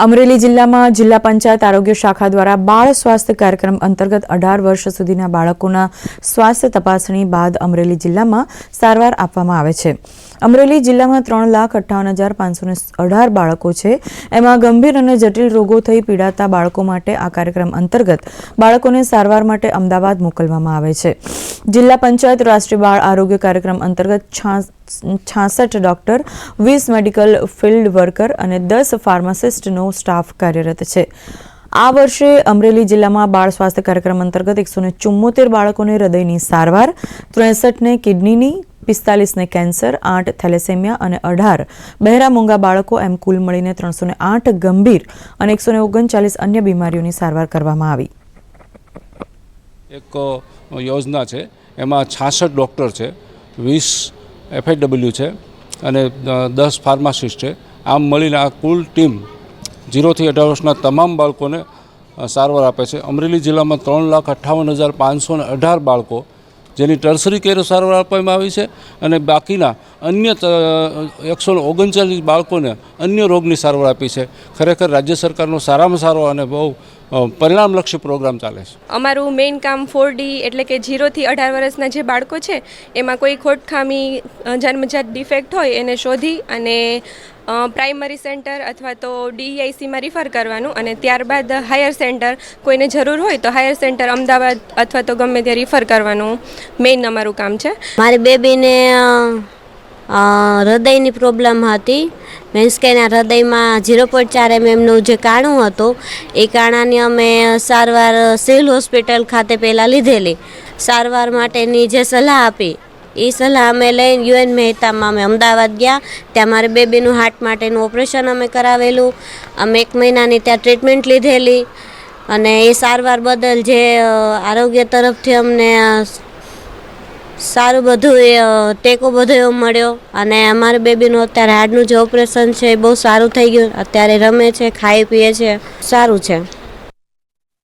અમરેલી જિલ્લામાં જિલ્લા પંચાયત આરોગ્ય શાખા દ્વારા બાળ સ્વાસ્થ્ય કાર્યક્રમ અંતર્ગત અઢાર વર્ષ સુધીના બાળકોના સ્વાસ્થ્ય તપાસણી બાદ અમરેલી જિલ્લામાં સારવાર આપવામાં આવે છે. અમરેલી જિલ્લામાં ત્રણ લાખ અઠ્ઠાવન હજાર પાંચસો અઢાર બાળકો છે. એમાં ગંભીર અને જટિલ રોગો થઈ પીડાતા બાળકો માટે આ કાર્યક્રમ અંતર્ગત બાળકોને સારવાર માટે અમદાવાદ મોકલવામાં આવે છે. જિલ્લા પંચાયત રાષ્ટ્રીય બાળ આરોગ્ય કાર્યક્રમ અંતર્ગત છાસઠ ડોક્ટર, વીસ મેડિકલ ફિલ્ડ વર્કર અને દસ ફાર્માસિસ્ટનો સ્ટાફ કાર્યરત છે. આ વર્ષે અમરેલી જિલ્લામાં બાળ સ્વાસ્થ્ય કાર્યક્રમ અંતર્ગત એકસો ને ચુમ્મોતેર બાળકોને હૃદયની સારવાર, ત્રેસઠને કિડનીની, પિસ્તાલીસને કેન્સર, આઠ થેલેસેમિયા અને અઢાર બહેરા મૂંગા બાળકો એમ કુલ મળીને ત્રણસો ને આઠ ગંભીર અને એકસો ઓગણચાલીસ અન્ય બીમારીઓની સારવાર કરવામાં આવી. એક યોજના છે. એમાં છાસઠ ડૉક્ટર છે, વીસ એફએડબલ્યુ છે અને દસ ફાર્માસિસ્ટ છે. આમ મળીને આ કુલ ટીમ ઝીરોથી અઢાર વર્ષના તમામ બાળકોને સારવાર આપે છે. અમરેલી જિલ્લામાં ત્રણ લાખ અઠ્ઠાવન હજાર પાંચસો ને અઢાર બાળકો જેની ટર્સરી કેર સારવાર આપવામાં આવી છે અને બાકીના અન્ય એકસો ઓગણચાલીસ બાળકોને અન્ય રોગની સારવાર આપી છે. ખરેખર રાજ્ય સરકારનો સારામાં સારો અને બહુ પરિણામલક્ષી પ્રોગ્રામ ચાલે છે. અમારું મેઇન કામ ફોર ડી એટલે કે જીરોથી અઢાર વર્ષના જે બાળકો છે, એમાં કોઈ ખોટખામી જન્મજાત ડિફેક્ટ હોય એને શોધી અને પ્રાઇમરી સેન્ટર અથવા તો ડીઆઈસીમાં રિફર કરવાનું અને ત્યારબાદ હાયર સેન્ટર કોઈને જરૂર હોય તો હાયર સેન્ટર અમદાવાદ અથવા તો ગમે ત્યાં રિફર કરવાનું મેઇન અમારું કામ છે. મારી બેબીને હૃદયની પ્રોબ્લેમ હતી. મીન્સ કે એના હૃદયમાં ઝીરો પોઈન્ટ ચાર એમએમનું જે કાણું હતું, એ કાણાની અમે સારવાર, સિવિલ હોસ્પિટલ ખાતે પહેલાં લીધેલી. સારવાર માટેની જે સલાહ આપી એ સલાહ અમે લઈને યુએન મહેતામાં અમે અમદાવાદ ગયા. ત્યાં મારે બેબીનું હાર્ટ માટેનું ઓપરેશન અમે કરાવેલું. અમે એક મહિનાની ત્યાં ટ્રીટમેન્ટ લીધેલી. અને એ સારવાર બદલ જે આરોગ્ય તરફથી અમને સારું બધું એ ટેકો બધો એવો મળ્યો. અને અમારા બેબીનું અત્યારે હાર્ટનું જે ઓપરેશન છે એ બહુ સારું થઈ ગયું. અત્યારે રમે છે, ખાઈ પીએ છે. સારું છે.